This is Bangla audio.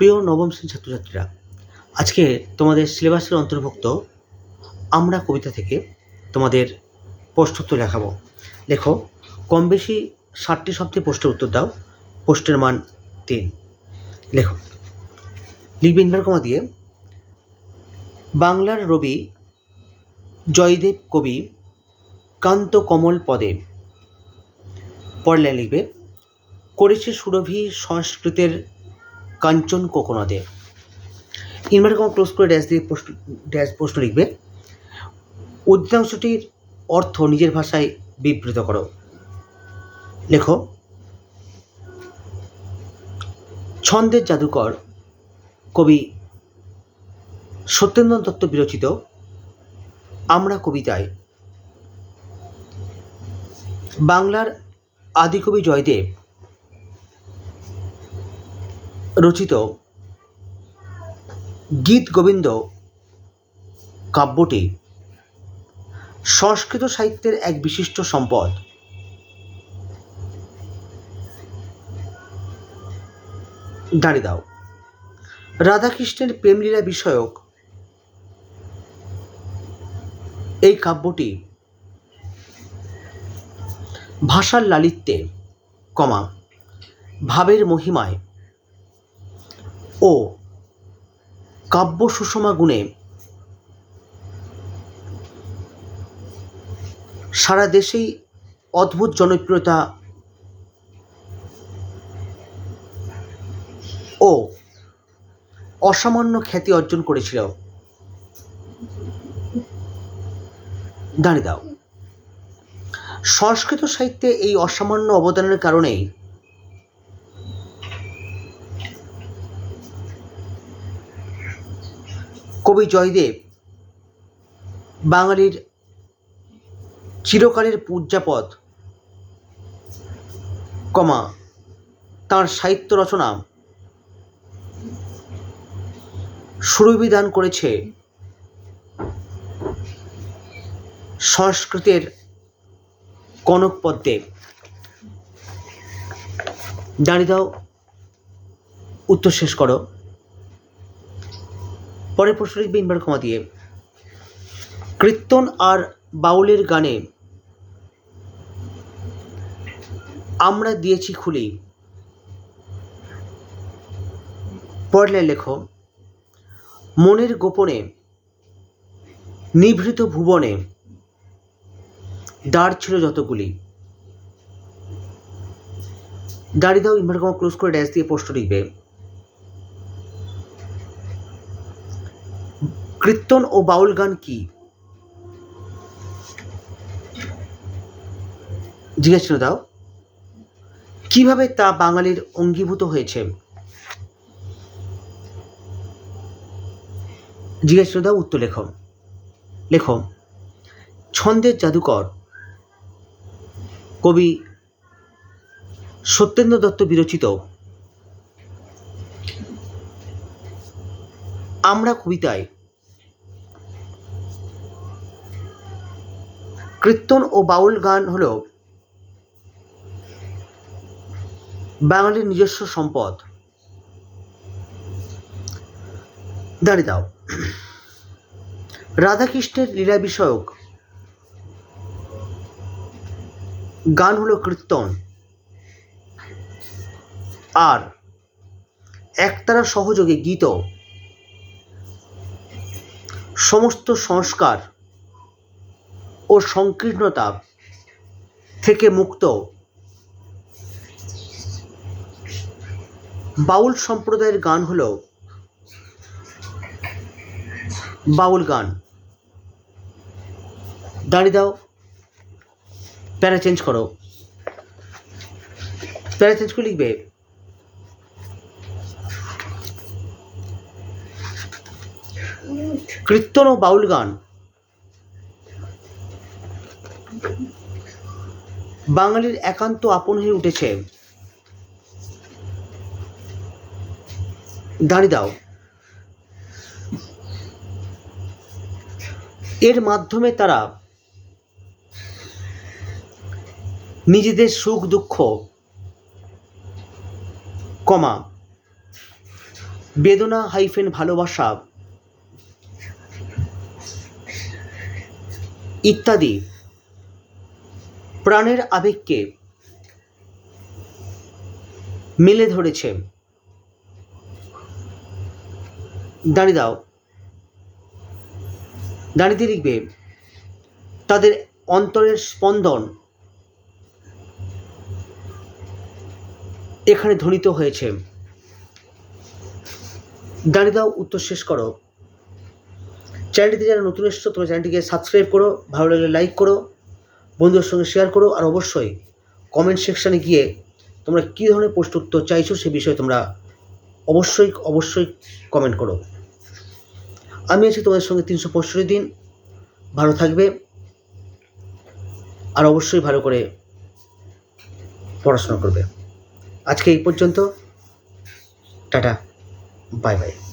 প্রিয় নবম শ্রেণির ছাত্রছাত্রীরা, আজকে তোমাদের সিলেবাসের অন্তর্ভুক্ত আমরা কবিতা থেকে তোমাদের প্রশ্নোত্তর লেখাবো লেখো, কম বেশি ষাটটি শব্দে প্রশ্নের উত্তর দাও, প্রশ্নের মান তিন। লেখো, লিখবে ইনভার কমা দিয়ে, বাংলার রবি জয়দেব কবি কান্ত কমল পদে। পড়লে লিখবে, করেছে সুরভি সংস্কৃতের কাঞ্চন কোকোনদে ইনভার্টার কমা ক্লোজ করে ড্যাশ দিয়ে প্রশ্ন ড্যাশ প্রশ্ন লিখবে উদ্যাংশটির অর্থ নিজের ভাষায় বিবৃত করো। লেখো, ছন্দের জাদুকর কবি সত্যেন্দ্র দত্ত বিরচিত, আমরা কবিতায় বাংলার আদিকবি জয়দেব রচিত গীত গোবিন্দ কাব্যটি সংস্কৃত সাহিত্যের এক বিশিষ্ট সম্পদ। দাঁড়িয়ে দাও। রাধাকৃষ্ণের প্রেমলীলা বিষয়ক এই কাব্যটি ভাষার লালিত্যে, কমা, ভাবের মহিমায় ও। কাব্য সুষমা গুণে সারা দেশেই অদ্ভুত জনপ্রিয়তা ও অসামান্য খ্যাতি অর্জন করেছিল। দাঁড়িয়ে দাও। সংস্কৃত সাহিত্যে এই অসামান্য অবদানের কারণেই কবি জয়দেব বাঙালির চিরকালের পূজ্যাপদ। কমা, তার সাহিত্য রচনা। সুরবিধান করেছে। সংস্কৃতের কনক পদ্মে। দাঁড়িয়ে দাও, উত্তর শেষ করো। পরের প্রশ্ন লিখবে ইনভার ক্ষমা দিয়ে। কীর্তন আর বাউলের গানে আমরা দিয়েছি খুলি। পড়লে লেখো, মনের গোপনে, নিভৃত ভুবনে, দ্বার ছিল যতগুলি। দাঁড়িয়ে দাও ইনভার কমা ক্লোজ করে ড্যাশ দিয়ে পোস্ট লিখবে। কীর্তন ও বাউল গান কি? জিজ্ঞেস দাও। কীভাবে তা বাঙালির অঙ্গীভূত হয়েছে? জিজ্ঞেস দাও, উত্তর লেখো। লেখো, ছন্দের জাদুকর। কবি সত্যেন্দ্র দত্ত বিরচিত। আমরা কবিতায় কীর্তন ও বাউল গান হল বাঙালির নিজস্ব সম্পদ। দাঁড়িয়ে দাও। রাধাকৃষ্ণের লীলা বিষয়ক গান হলো কীর্তন। আর একতারা সহযোগে গীত। সমস্ত সংস্কার ও সংকীর্ণতা থেকে মুক্ত। বাউল সম্প্রদায়ের গান হল বাউল গান। দাঁড়িয়ে দাও। প্যারা চেঞ্জ করো। প্যারা চেঞ্জ করে লিখবে। কীর্তন ও বাউল গান। বাঙালির একান্ত আপন হয়ে উঠেছে। দাঁড়িয়ে দাও। এর মাধ্যমে তারা নিজেদের সুখ, দুঃখ, কমা, বেদনা হাইফেন ভালোবাসা ইত্যাদি প্রাণের আবেগকে মেলে ধরেছে। দাঁড়িয়ে দাও। দাঁড়িয়ে লিখবে, তাদের অন্তরের স্পন্দন এখানে ধ্বনিত হয়েছে। দাঁড়িয়ে দাও, উত্তর শেষ করো। চ্যানেলটিতে যারা নতুন এসছো, তোমরা চ্যানেলটিকে সাবস্ক্রাইব করো, ভালো লাগলে লাইক করো। বন্ধুদের সঙ্গে শেয়ার করো আর অবশ্যই কমেন্ট সেকশানে গিয়ে তোমরা কী ধরনের প্রশ্ন উত্তর চাইছো সে বিষয়ে তোমরা অবশ্যই অবশ্যই কমেন্ট করো। আমি আছি তোমাদের সঙ্গে তিনশো পঁয়ষট্টি দিন। ভালো থাকবে। আর অবশ্যই ভালো করে পড়াশোনা করবে। আজকে এই পর্যন্ত। টাটা। Bye bye.